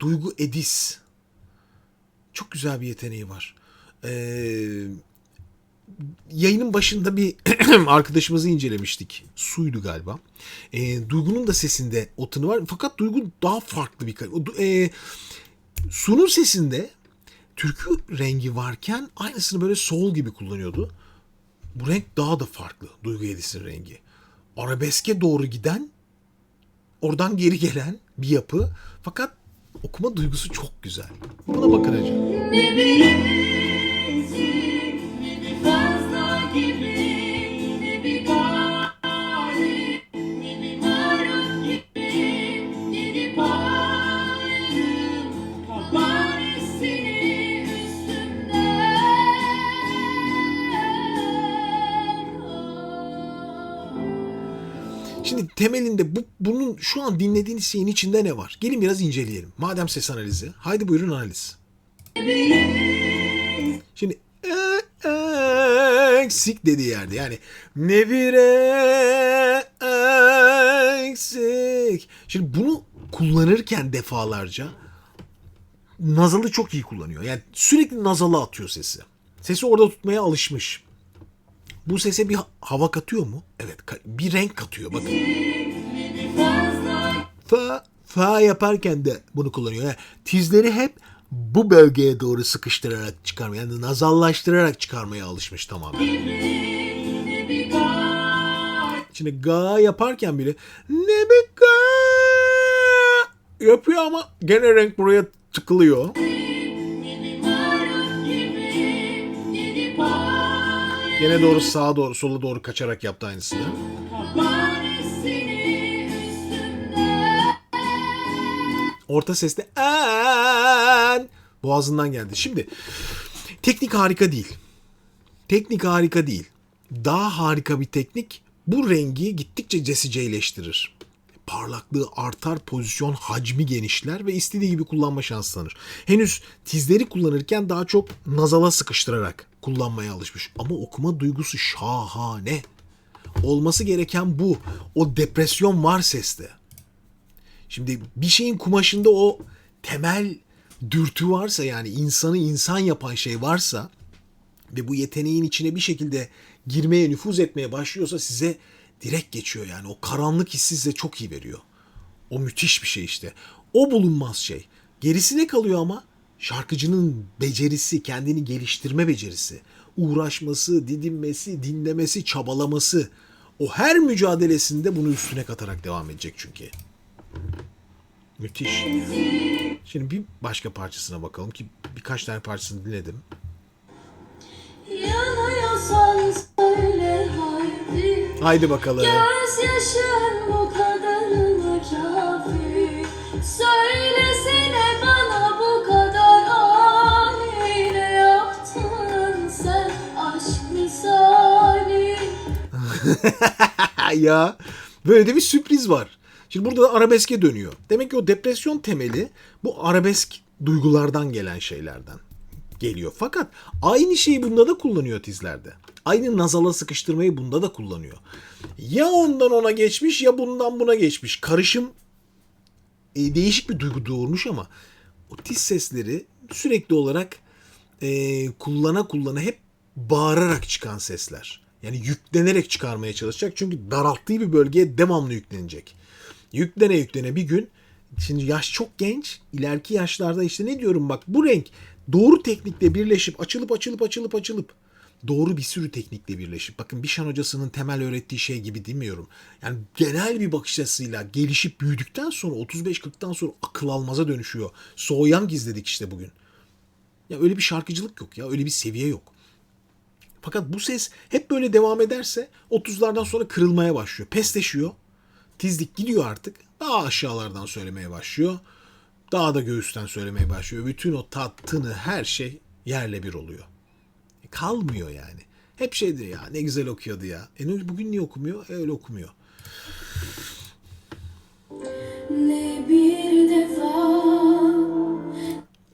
Duygu Edis. Çok güzel bir yeteneği var. Ee, yayının başında bir arkadaşımızı incelemiştik. Suydu galiba. Ee, Duygu'nun da sesinde o tını var. Fakat Duygu daha farklı bir... Ee, Su'nun sesinde türkü rengi varken aynısını böyle soul gibi kullanıyordu. Bu renk daha da farklı. Duygu Edis'in rengi. Arabeske doğru giden, oradan geri gelen bir yapı. Fakat okuma duygusu çok güzel. Buna bakın hacı. Şimdi temelinde bu, bunun şu an dinlediğiniz şeyin içinde ne var? Gelin biraz inceleyelim. Madem ses analizi. Haydi buyurun analiz. Şimdi e, eksik dediği yerde yani ne bir eksik. Şimdi bunu kullanırken defalarca nazalı çok iyi kullanıyor. Yani sürekli nazalı atıyor sesi. Sesi orada tutmaya alışmış. Bu sese bir ha- hava katıyor mu? Evet, bir renk katıyor. Bakın. Fa, fa yaparken de bunu kullanıyor. Yani tizleri hep bu bölgeye doğru sıkıştırarak çıkarmaya, yani nazallaştırarak çıkarmaya alışmış tamamen. Şimdi ga yaparken bile ne bir ga yapıyor ama gene renk buraya tıkılıyor. Gene doğru sağa doğru sola doğru kaçarak yaptı aynısını. Orta seste en boğazından geldi. Şimdi teknik harika değil. Teknik harika değil. Daha harika bir teknik bu rengi gittikçe cesiceleştirir. Parlaklığı artar, pozisyon hacmi genişler ve istediği gibi kullanma şansı tanır. Henüz tizleri kullanırken daha çok nazala sıkıştırarak kullanmaya alışmış. Ama okuma duygusu şahane. Olması gereken bu. O depresyon var seste. Şimdi bir şeyin kumaşında o temel dürtü varsa yani insanı insan yapan şey varsa ve bu yeteneğin içine bir şekilde girmeye, nüfuz etmeye başlıyorsa size direkt geçiyor yani. O karanlık hissi size çok iyi veriyor. O müthiş bir şey işte. O bulunmaz şey. Gerisine kalıyor ama şarkıcının becerisi, kendini geliştirme becerisi, uğraşması, didinmesi, dinlemesi, çabalaması. O her mücadelesinde bunu üstüne katarak devam edecek çünkü. Müthiş. Şimdi bir başka parçasına bakalım ki birkaç tane parçasını dinledim. Yanıyorsan söyle haydi bakalım. Gözyaşın bu kadarına kafi Söylesene bana bu kadar ani Ne yaptın sen aşk misali ya böyle de bir sürpriz var. Şimdi burada da arabeske dönüyor. Demek ki o depresyon temeli bu arabesk duygulardan gelen şeylerden geliyor. Fakat aynı şeyi bunda da kullanıyor tizlerde. Aynı nazala sıkıştırmayı bunda da kullanıyor. Ya ondan ona geçmiş ya bundan buna geçmiş. Karışım e, değişik bir duygu doğurmuş ama o tiz sesleri sürekli olarak e, kullana kullana hep bağırarak çıkan sesler. Yani yüklenerek çıkarmaya çalışacak. Çünkü daralttığı bir bölgeye devamlı yüklenecek. Yüklene yüklene bir gün şimdi yaş çok genç. ileriki yaşlarda işte ne diyorum bak bu renk doğru teknikle birleşip açılıp açılıp açılıp açılıp doğru bir sürü teknikle birleşip bakın bir şan hocasının temel öğrettiği şey gibi demiyorum. Yani genel bir bakış açısıyla gelişip büyüdükten sonra 35-40'tan sonra akıl almaza dönüşüyor. Soğuyan gizledik işte bugün. Ya öyle bir şarkıcılık yok ya öyle bir seviye yok. Fakat bu ses hep böyle devam ederse 30'lardan sonra kırılmaya başlıyor. Pesleşiyor. Tizlik gidiyor artık. Daha aşağılardan söylemeye başlıyor. Daha da göğüsten söylemeye başlıyor. Bütün o tattını her şey yerle bir oluyor. E, kalmıyor yani. Hep şeydir ya ne güzel okuyordu ya. E bugün niye okumuyor? E, öyle okumuyor. Ne bir defa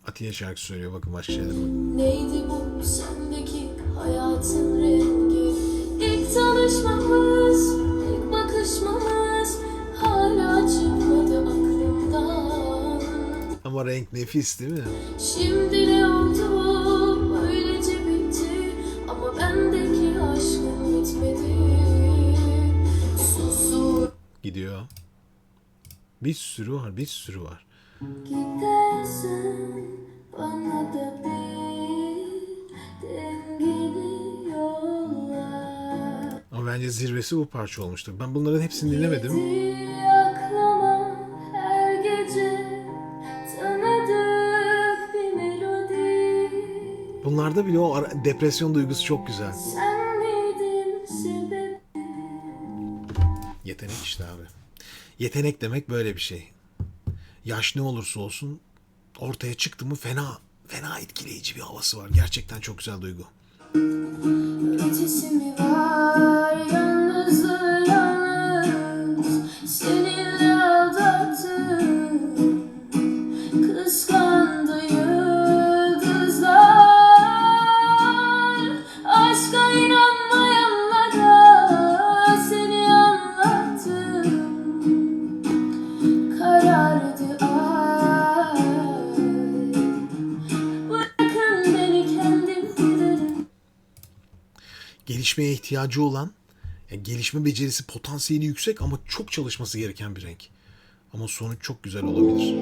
Atiye şarkı söylüyor bakın başka şeyler. Neydi bu sendeki hayatın rengi İlk tanışmamız, Ama renk nefis değil mi? Şimdi ne oldu böylece bitti Ama bendeki aşkın bitmedi Susur Gidiyor. Bir sürü var, bir sürü var. Gidersen bana da bir dengeli yollar Ama bence zirvesi bu parça olmuştur. Ben bunların hepsini dinlemedim. Getir Bunlarda bile o depresyon duygusu çok güzel. Sen miydin sebep Yetenek işte abi. Yetenek demek böyle bir şey. Yaş ne olursa olsun ortaya çıktı mı fena fena etkileyici bir havası var. Gerçekten çok güzel duygu. Gelişmeye ihtiyacı olan, yani gelişme becerisi potansiyeli yüksek ama çok çalışması gereken bir renk. Ama sonuç çok güzel olabilir.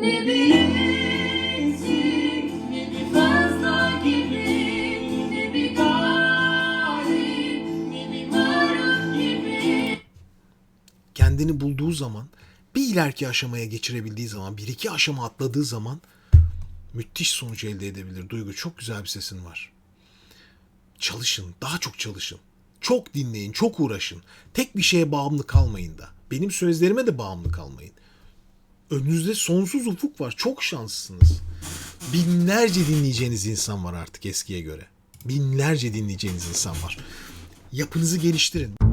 Ne ne bir fazla gibi. kendini bulduğu zaman bir ileriki aşamaya geçirebildiği zaman bir iki aşama atladığı zaman müthiş sonuç elde edebilir. Duygu çok güzel bir sesin var. Çalışın, daha çok çalışın. Çok dinleyin, çok uğraşın. Tek bir şeye bağımlı kalmayın da. Benim sözlerime de bağımlı kalmayın. Önünüzde sonsuz ufuk var. Çok şanslısınız. Binlerce dinleyeceğiniz insan var artık eskiye göre. Binlerce dinleyeceğiniz insan var. Yapınızı geliştirin.